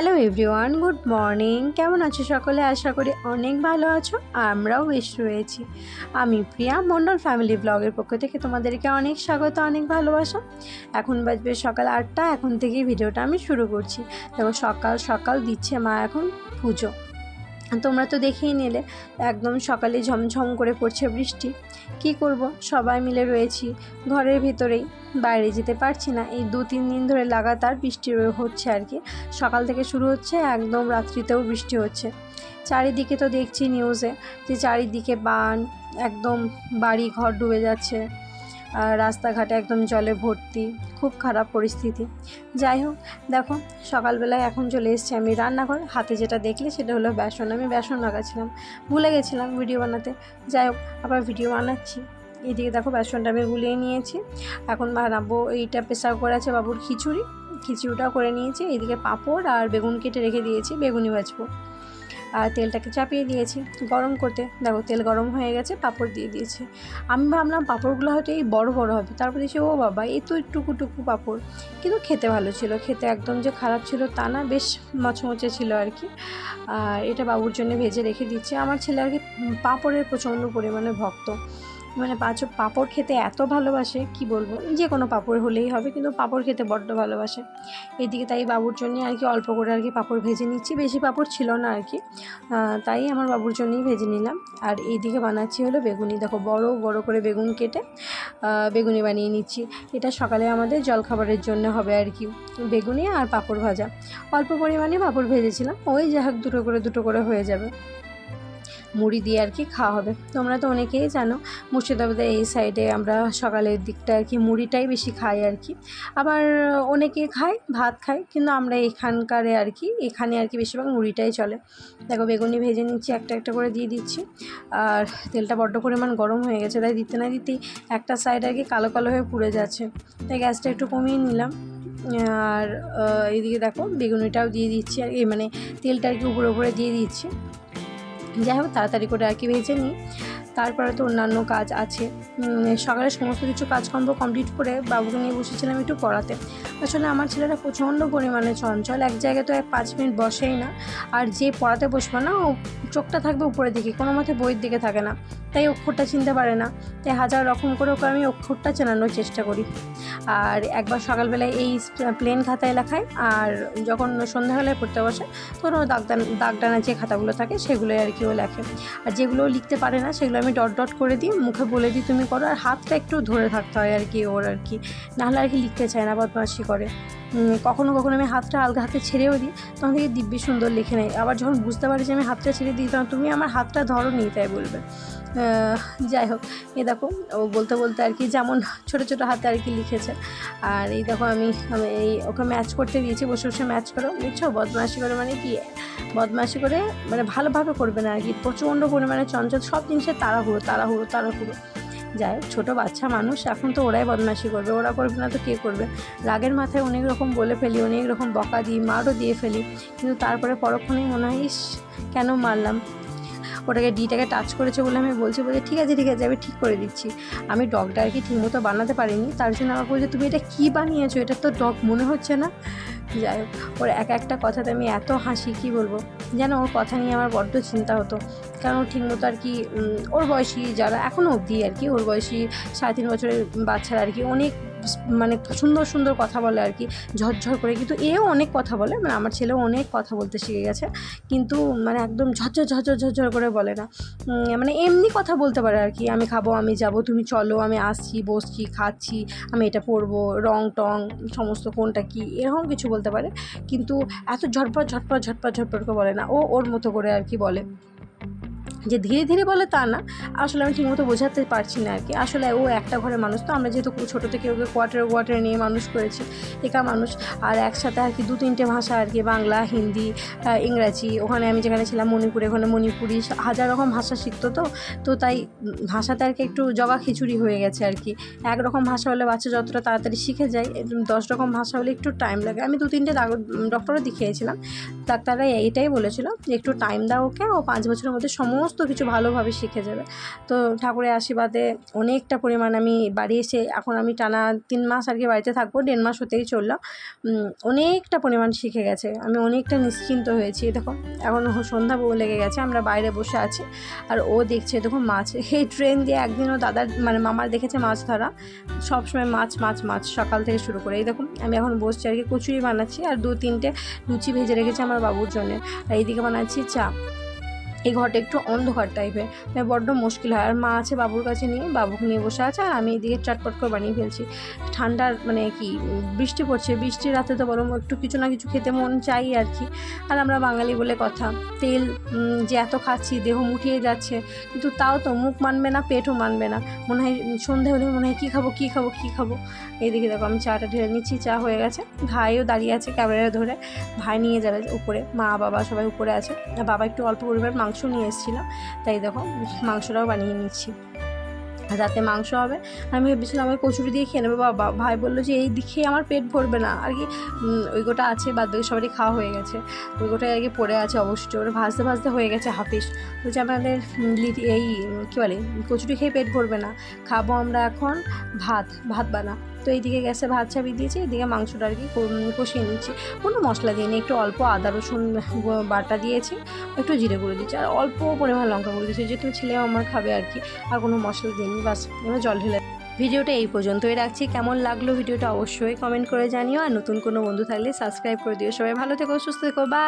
Hello everyone good morning কেমন আছো সকলে? আশা করি অনেক ভালো আছো। আমরাও বেশ রয়েছি। আমি প্রিয়া মণ্ডল ফ্যামিলি ব্লগের পক্ষ থেকে তোমাদেরকে অনেক স্বাগত, অনেক ভালোবাসা। এখন বাজবে সকাল আটটা। এখন থেকেই ভিডিওটা আমি শুরু করছি। দেখো, সকাল সকাল দিচ্ছে মা এখন পুজো। তোমরা তো দেখেই নিলে, একদম সকালে ঝমঝম করে পড়ছে বৃষ্টি। কি করব? সবাই মিলে রয়েছি ঘরের ভেতরেই। বাইরে যেতে পারছি না, এই দু তিন দিন ধরে লাগাতার বৃষ্টি হচ্ছে আর কি। সকাল থেকে শুরু হচ্ছে, একদম রাত্রিতেও বৃষ্টি হচ্ছে। চারিদিকে তো দেখছি নিউজে যে চারিদিকে বান, একদম বাড়ি ঘর ডুবে যাচ্ছে। রাস্তাঘাটে একদম জলে ভর্তি, খুব খারাপ পরিস্থিতি। যাই হোক, দেখো, সকালবেলায় এখন চলে এসেছি আমি রান্নাঘর। হাতে যেটা দেখলে সেটা হলো বেসন। আমি বেসন লাগাচ্ছিলাম, ভুলে গেছিলাম ভিডিও বানাতে। যাই হোক, আবার ভিডিও বানাচ্ছি। এদিকে দেখো, বেসনটা আমি গুলিয়ে নিয়েছি। এখন বানাবো এইটা প্রেসার করে আছে বাবুর খিচুড়ি। খিচুড়িটাও করে নিয়েছি। এদিকে পাঁপড় আর বেগুন কেটে রেখে দিয়েছি বেগুনি ভাজবো। আর তেলটাকে চাপিয়ে দিয়েছি। গরম করতে। দেখো, তেল গরম হয়ে গেছে, পাঁপড় দিয়ে দিয়েছি। আমি ভাবলাম পাঁপড়গুলো হয়তো এই বড় বড় হবে। তারপর দিয়েছি ও বাবা এই তো টুকু টুকু পাঁপড়। কিন্তু খেতে ভালো ছিল। খেতে একদম যে খারাপ ছিল তা না, বেশ মচমচে ছিল আর কি। আর এটা বাবুর জন্য ভেজে রেখে দিচ্ছি আমার ছেলে আর কি পাঁপড়ের প্রচণ্ড পরিমাণে ভক্ত। মানে পাঁচ পাঁপড় খেতে এত ভালোবাসে, কি বলব? যে কোনো পাঁপড় হলেই হবে, কিন্তু পাঁপড় খেতে বড্ড ভালোবাসে। এদিকে তাই বাবুর জন্য আর কি অল্প করে আর কি পাঁপড় ভেজে নিচ্ছি, বেশি পাঁপড় ছিল না আর কি। তাই আমার বাবুর জন্যই ভেজে নিলাম। আর এইদিকে বানাচ্ছি হলো বেগুনি, দেখো বড় বড় করে বেগুন কেটে বেগুনি বানিয়ে নিচ্ছি। এটা সকালে আমাদের জলখাবারের জন্য হবে আর কি, বেগুনি আর পাঁপড় ভাজা। অল্প পরিমাণে পাঁপড় ভেজেছিলাম, ওই যা হোক দুটো করে দুটো করে হয়ে যাবে। মুড়ি দিয়ে আর কি খাওয়া হবে। তোমরা তো অনেকেই জানো মুর্শিদাবাদের এই সাইডে আমরা সকালের দিকটা আর কি মুড়িটাই বেশি খাই আর কি। আবার অনেকে খায়, ভাত খায়, কিন্তু আমরা এখানকারে আর কি, এখানে আর কি বেশিরভাগ মুড়িটাই চলে। দেখো, বেগুনি ভেজে নিচ্ছি, একটা একটা করে দিয়ে দিচ্ছি। আর তেলটা বড্ড পরিমাণ গরম হয়ে গেছে, তাই দিতে না দিতেই একটা সাইড আর কি কালো কালো হয়ে পুড়ে যাচ্ছে। তাই গ্যাসটা একটু কমিয়ে নিলাম। আর এইদিকে দেখো, বেগুনিটাও দিয়ে দিচ্ছি আর এই মানে তেলটা আর কি উপরে উপরে দিয়ে দিচ্ছি। যাই হোক তাড়াতাড়ি করে আর কি ভেজে নিই। তারপরে তো অন্যান্য কাজ আছে। সকালে সমস্ত কিছু কাজকর্ম কমপ্লিট করে বাবুকে নিয়ে বসেছিলাম একটু পড়াতে। আসলে আমার ছেলেটা প্রচণ্ড পরিমাণে চঞ্চল, এক জায়গায় তো এক পাঁচ মিনিট বসেই না। আর যে পড়াতে বসবে না, ও চোখটা থাকবে উপরের দিকে, কোনো মতে বইয়ের দিকে থাকে না। তাই অক্ষরটা চিনতে পারে না। তাই হাজার রকম করে ওকে আমি অক্ষরটা চেনানোর চেষ্টা করি। আর একবার সকালবেলায় এই প্লেন খাতায় লেখায়, আর যখন সন্ধ্যাবেলায় পড়তে বসে, তখন ও দাগদান দাগদানা যে খাতাগুলো থাকে, সেগুলোই আর কি ও লেখে। আর যেগুলো লিখতে পারে না, সেগুলো আমি ডট ডট করে দিই, মুখে বলে দিই, তুমি করো। আর হাতটা একটু ধরে থাকতে হয় আর কি ওর আর কি। নাহলে আর কি লিখতে চায় না, বদমাশি করে। কখনো কখনো আমি হাতটা আলগা হাতে ছেড়েও দিই, তখন থেকে দিব্যি সুন্দর লিখে নেয়। আবার যখন বুঝতে পারি যে আমি হাতটা ছেড়ে দিই, তখন তুমি আমার হাতটা ধরো নি তাই বলবে। যাই হোক এ দেখো, ও বলতে বলতে আর কি যেমন ছোট ছোট হাতে আর কি লিখেছে। আর এই দেখো আমি আমি এই ওকে ম্যাচ করতে দিয়েছি, বসে বসে ম্যাচ করো। বুঝছ? বদমাশি করে মানে কি? বদমাশি করে মানে ভালোভাবে করবে না আর কি। প্রচণ্ড পরিমাণে চঞ্চল, সব জিনিসের তাড়াহুড়ো তাড়াহুড়ো তাড়াহুড়ো। যাই হোক, ছোটো বাচ্চা মানুষ, এখন তো ওরাই বদমাশি করবে। ওরা করবে না তো কে করবে? রাগের মাথায় অনেক রকম বলে ফেলি, অনেক রকম বকা দিই, মারও দিয়ে ফেলি। কিন্তু তারপরে পরক্ষণেই মনে হয়, ইস, কেন মারলাম? ওটাকে ডিটাকে টাচ করেছে বলে আমি বলছি বলছি, ঠিক আছে ঠিক আছে, আমি ঠিক করে দিচ্ছি। আমি ডগটা আর কি ঠিকমতো বানাতে পারিনি। তার জন্য আমাকে বলছে, তুমি এটা কী বানিয়েছো? এটা তো ডগ, মনে হচ্ছে না? যাই হোক, ওর এক একটা কথাতে আমি এত হাসি, কী বলব? যেন ওর কথা নিয়ে আমার বড্ড চিন্তা হতো। কারণ ও ঠিকমতো আর কি ওর বয়সী যারা এখনও অবধি আর কি, ওর বয়সী সাড়ে তিন বছরের বাচ্চারা আর কি, অনেক মানে সুন্দর সুন্দর কথা বলে আর কি, ঝরঝর করে। কিন্তু এও অনেক কথা বলে মানে আমার ছেলেও অনেক কথা বলতে শিখে গেছে। কিন্তু মানে একদম ঝরঝর ঝরঝর ঝরঝর করে বলে না। মানে এমনি কথা বলতে পারে আর কি, আমি খাব, আমি যাব, তুমি চলো, আমি আসছি, বসছি, খাচ্ছি, আমি এটা পরবো, রং টং, সমস্ত কোনটা কি, এরকম কিছু বলতে পারে। কিন্তু এত ঝটপট ঝটপট ঝটপট ঝটপট করে বলে না, ও ওর মতো করে আর কি বলে। যে ধীরে ধীরে বলে তা না, আসলে আমি ঠিকমতো বোঝাতে পারছি না আর কি আসলে ও একটা ঘরের মানুষ, তো আমরা যেহেতু ছোটো থেকে ওকে কোয়ার্টার কোয়ার্টারে নিয়ে মানুষ করেছি, একা মানুষ, আর একসাথে আর কি দু তিনটে ভাষা আর কি বাংলা, হিন্দি ইংরাজি, ওখানে আমি যেখানে ছিলাম মণিপুরে, ওখানে মণিপুরি, হাজার রকম ভাষা শিখতো তো তো তাই ভাষাতে আর কি একটু জগা খিচুড়ি হয়ে গেছে আর কি একরকম ভাষা হলে বাচ্চা যতটা তাড়াতাড়ি শিখে যায় দশ রকম ভাষা হলে একটু টাইম লাগে। আমি দু তিনটে ডক্টরও দেখিয়েছিলাম, ডাক্তাররা এইটাই বলেছিল যে একটু টাইম দাও ওকে, ও পাঁচ বছরের মধ্যে সমস্ত সমস্ত কিছু ভালোভাবে শিখে যাবে। তো ঠাকুরের আশীর্বাদে অনেকটা পরিমাণ আমি বাড়ি এসে এখন আমি টানা তিন মাস আর কি বাড়িতে থাকব দেড় মাস হতেই চলল। উম, অনেকটা পরিমাণ শিখে গেছে। আমি অনেকটা নিশ্চিন্ত হয়েছি। দেখো এখন সন্ধ্যা বউ লেগে গেছে আমরা বাইরে বসে আছি। আর ও দেখছে দেখো মাছ এই ট্রেন দিয়ে একদিনও দাদার মানে মামার দেখেছে মাছ ধরা। সবসময় মাছ মাছ মাছ সকাল থেকে শুরু করে। এই দেখুন আমি এখন বসছি আর কি কচুরি বানাচ্ছি। আর দু তিনটে লুচি ভেজে রেখেছি আমার বাবুর জন্য। আর এইদিকে বানাচ্ছি চা। এই ঘরটা একটু অন্ধকার টাইপের তাই বড্ড মুশকিল হয়। আর মা আছে বাবুর কাছে নিয়ে, বাবুকে নিয়ে বসে আছে আর আমি এদিকে চটপট করে বানিয়ে ফেলছি। ঠান্ডার মানে কি, বৃষ্টি পড়ছে। বৃষ্টির রাতে তো বরং একটু কিছু না কিছু খেতে মন চাই আর কি আর আমরা বাঙালি বলে কথা। তেল যে এত খাচ্ছি, দেহ মুঠিয়ে যাচ্ছে। কিন্তু তাও তো মুখ মানবে না, পেটও মানবে না। মনে হয়, সন্ধে হলে মনে হয়, কী খাব কী খাব কী খাব? এইদিকে দেখো আমি চাটা ঢেলে নিচ্ছি, চা হয়ে গেছে। ভাইও দাঁড়িয়ে আছে ক্যামেরা ধরে। ভাই নিয়ে যাবে উপরে। মা, বাবা সবাই উপরে আছে। বাবা একটু অল্প পরিমাণ মাংস নিয়ে এসেছিল তাই দেখো মাংসটাও বানিয়ে নিচ্ছি। রাতে মাংস হবে। আমি ভেবেছিলাম আমি কচুরি দিয়ে খেয়ে নেব। বাবা, ভাই বলল যে, এই দিকে আমার পেট ভরবে না। আর কি ওই গোটা আছে, বাদ বাকি সবারই খাওয়া হয়ে গেছে। ওই গোটা আর কি পড়ে আছে অবশ্যই ওটা ভাজতে ভাজতে হয়ে গেছে হাফিস। বলছে, আমাদের এই, কী বলে, কচুরি খেয়ে পেট ভরবে না। খাব আমরা এখন ভাত ভাত বানা। তো এইদিকে গ্যাসে ভাত চাপিয়ে দিয়েছি। এদিকে মাংসটা আর কি কষিয়ে নিচ্ছি। কোনো মশলা দিইনি। একটু অল্প আদা, রসুন বাটা দিয়েছি। একটু জিরে গুঁড়ো দিয়েছি। আর অল্প পরিমাণ লঙ্কা গুঁড়ো দিয়েছি। যেহেতু ছেলে আমার খাবে আর কি, আর কোনো মশলা দিইনি। বাস, এবার জল ঢেলে ভিডিওটা এই পর্যন্তই রাখছি। কেমন লাগল ভিডিওটা অবশ্যই কমেন্ট করে জানিও। আর নতুন কোনো বন্ধু থাকলে সাবস্ক্রাইব করে দিও। সবাই ভালো থেকো, সুস্থ থেকো বা